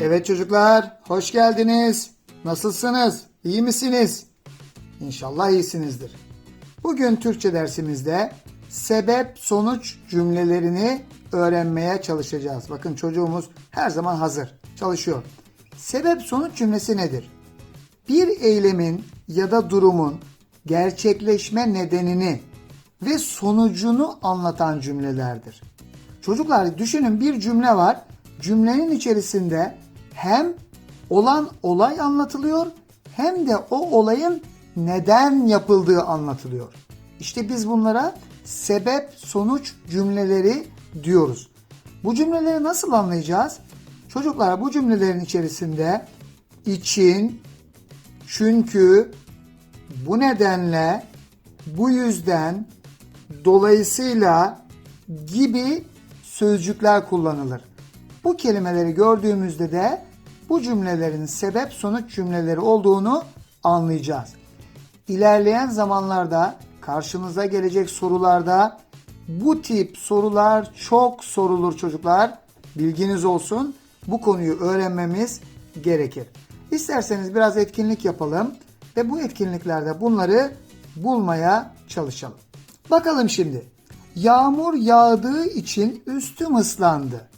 Evet çocuklar, hoş geldiniz. Nasılsınız? İyi misiniz? İnşallah iyisinizdir. Bugün Türkçe dersimizde sebep sonuç cümlelerini öğrenmeye çalışacağız. Bakın çocuğumuz her zaman hazır, çalışıyor. Sebep sonuç cümlesi nedir? Bir eylemin ya da durumun gerçekleşme nedenini ve sonucunu anlatan cümlelerdir. Çocuklar düşünün bir cümle var. Cümlenin içerisinde hem olan olay anlatılıyor hem de o olayın neden yapıldığı anlatılıyor. İşte biz bunlara sebep sonuç cümleleri diyoruz. Bu cümleleri nasıl anlayacağız? Çocuklar bu cümlelerin içerisinde için, çünkü, bu nedenle, bu yüzden, dolayısıyla gibi sözcükler kullanılır. Bu kelimeleri gördüğümüzde de bu cümlelerin sebep sonuç cümleleri olduğunu anlayacağız. İlerleyen zamanlarda karşımıza gelecek sorularda bu tip sorular çok sorulur çocuklar. Bilginiz olsun. Bu konuyu öğrenmemiz gerekir. İsterseniz biraz etkinlik yapalım ve bu etkinliklerde bunları bulmaya çalışalım. Bakalım şimdi. Yağmur yağdığı için üstüm ıslandı.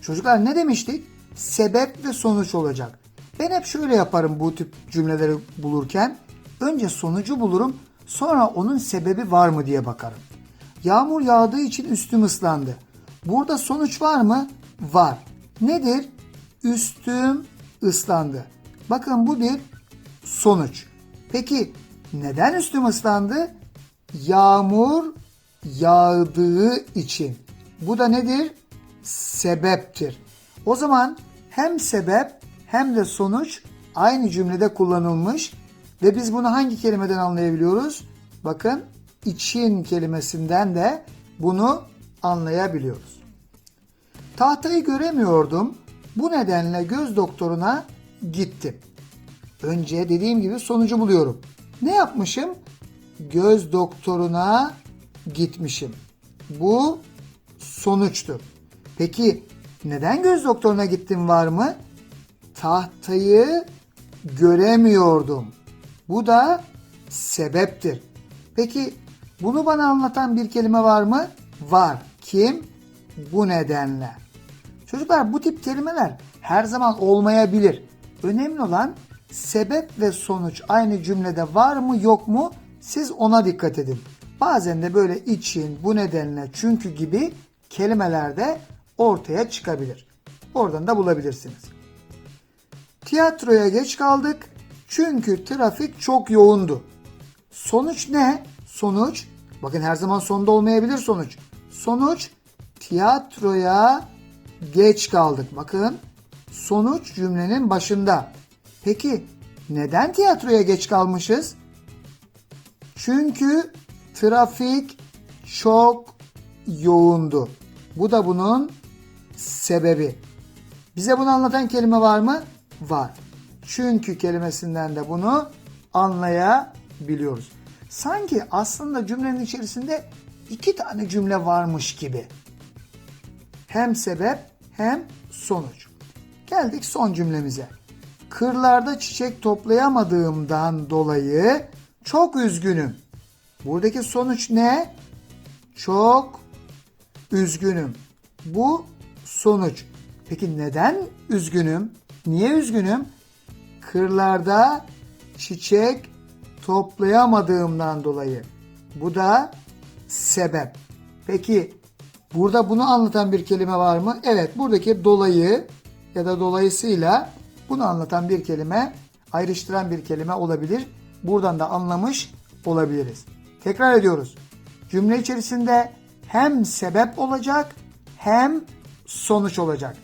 Çocuklar ne demiştik? Sebep ve sonuç olacak. Ben hep şöyle yaparım bu tip cümleleri bulurken. Önce sonucu bulurum, sonra onun sebebi var mı diye bakarım. Yağmur yağdığı için üstüm ıslandı. Burada sonuç var mı? Var. Nedir? Üstüm ıslandı. Bakın bu bir sonuç. Peki neden üstüm ıslandı? Yağmur yağdığı için. Bu da nedir? Sebeptir. O zaman hem sebep hem de sonuç aynı cümlede kullanılmış ve biz bunu hangi kelimeden anlayabiliyoruz? Bakın için kelimesinden de bunu anlayabiliyoruz. Tahtayı göremiyordum. Bu nedenle göz doktoruna gittim. Önce dediğim gibi sonucu buluyorum. Ne yapmışım? Göz doktoruna gitmişim. Bu sonuçtur. Peki neden göz doktoruna gittim var mı? Tahtayı göremiyordum. Bu da sebeptir. Peki bunu bana anlatan bir kelime var mı? Var. Kim? Bu nedenle. Çocuklar bu tip kelimeler her zaman olmayabilir. Önemli olan sebep ve sonuç aynı cümlede var mı yok mu siz ona dikkat edin. Bazen de böyle için, bu nedenle, çünkü gibi kelimeler de ortaya çıkabilir. Oradan da bulabilirsiniz. Tiyatroya geç kaldık çünkü trafik çok yoğundu. Sonuç ne? Sonuç, bakın her zaman sonda olmayabilir sonuç. Sonuç tiyatroya geç kaldık. Bakın sonuç cümlenin başında. Peki neden tiyatroya geç kalmışız? Çünkü trafik çok yoğundu. Bu da bunun sebebi. Bize bunu anlatan kelime var mı? Var. Çünkü kelimesinden de bunu anlayabiliyoruz. Sanki aslında cümlenin içerisinde iki tane cümle varmış gibi. Hem sebep hem sonuç. Geldik son cümlemize. Kırlarda çiçek toplayamadığımdan dolayı çok üzgünüm. Buradaki sonuç ne? Çok üzgünüm. Bu sonuç. Peki neden üzgünüm? Niye üzgünüm? Kırlarda çiçek toplayamadığımdan dolayı. Bu da sebep. Peki burada bunu anlatan bir kelime var mı? Evet buradaki dolayı ya da dolayısıyla bunu anlatan bir kelime, ayrıştıran bir kelime olabilir. Buradan da anlamış olabiliriz. Tekrar ediyoruz. Cümle içerisinde hem sebep olacak hem sonuç olacak.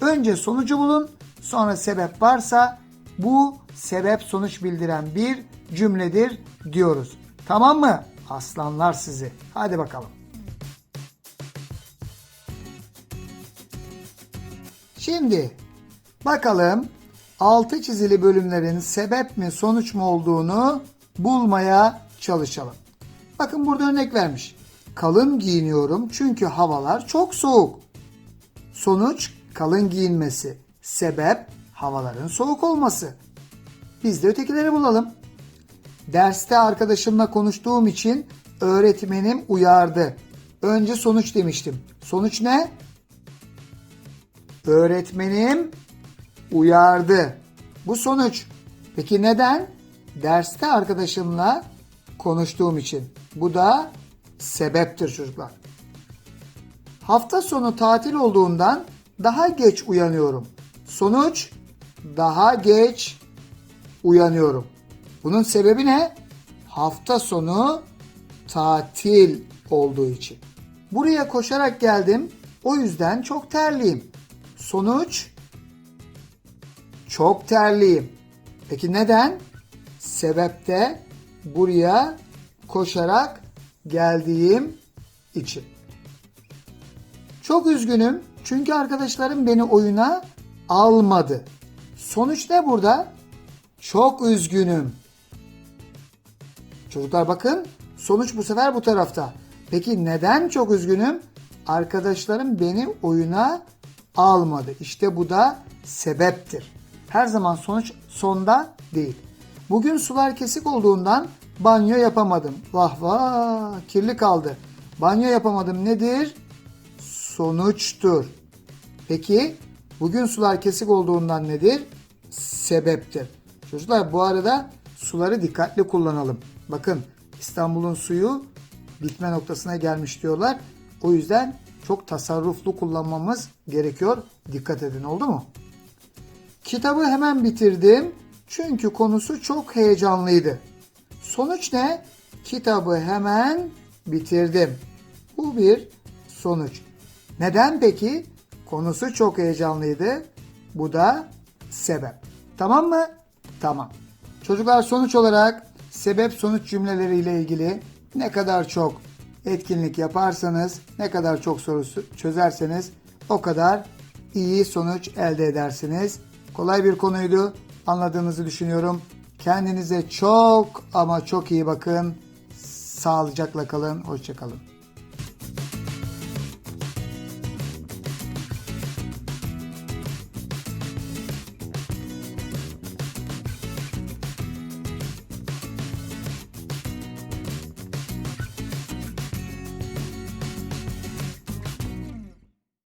Önce sonucu bulun, sonra sebep varsa bu sebep sonuç bildiren bir cümledir diyoruz. Tamam mı? Aslanlar sizi. Hadi bakalım. Şimdi bakalım altı çizili bölümlerin sebep mi sonuç mu olduğunu bulmaya çalışalım. Bakın burada örnek vermiş. Kalın giyiniyorum çünkü havalar çok soğuk. Sonuç kalın giyinmesi. Sebep havaların soğuk olması. Biz de ötekileri bulalım. Derste arkadaşımla konuştuğum için öğretmenim uyardı. Önce sonuç demiştim. Sonuç ne? Öğretmenim uyardı. Bu sonuç. Peki neden? Derste arkadaşımla konuştuğum için. Bu da sebeptir çocuklar. Hafta sonu tatil olduğundan daha geç uyanıyorum. Sonuç daha geç uyanıyorum. Bunun sebebi ne? Hafta sonu tatil olduğu için. Buraya koşarak geldim. O yüzden çok terliyim. Sonuç çok terliyim. Peki neden? Sebep de buraya koşarak geldiğim için. Çok üzgünüm çünkü arkadaşlarım beni oyuna almadı. Sonuç ne burada? Çok üzgünüm. Çocuklar bakın sonuç bu sefer bu tarafta. Peki neden çok üzgünüm? Arkadaşlarım beni oyuna almadı. İşte bu da sebeptir. Her zaman sonuç sonda değil. Bugün sular kesik olduğundan banyo yapamadım. Vah vah kirli kaldı. Banyo yapamadım nedir? Sonuçtur. Peki bugün sular kesik olduğundan nedir? Sebeptir. Çocuklar bu arada suları dikkatli kullanalım. Bakın İstanbul'un suyu bitme noktasına gelmiş diyorlar. O yüzden çok tasarruflu kullanmamız gerekiyor. Dikkat edin oldu mu? Kitabı hemen bitirdim. Çünkü konusu çok heyecanlıydı. Sonuç ne? Kitabı hemen bitirdim. Bu bir sonuç. Neden peki? Konusu çok heyecanlıydı. Bu da sebep. Tamam mı? Tamam. Çocuklar sonuç olarak sebep sonuç cümleleriyle ilgili ne kadar çok etkinlik yaparsanız, ne kadar çok soru çözerseniz o kadar iyi sonuç elde edersiniz. Kolay bir konuydu. Anladığınızı düşünüyorum. Kendinize çok ama çok iyi bakın. Sağlıcakla kalın. Hoşçakalın.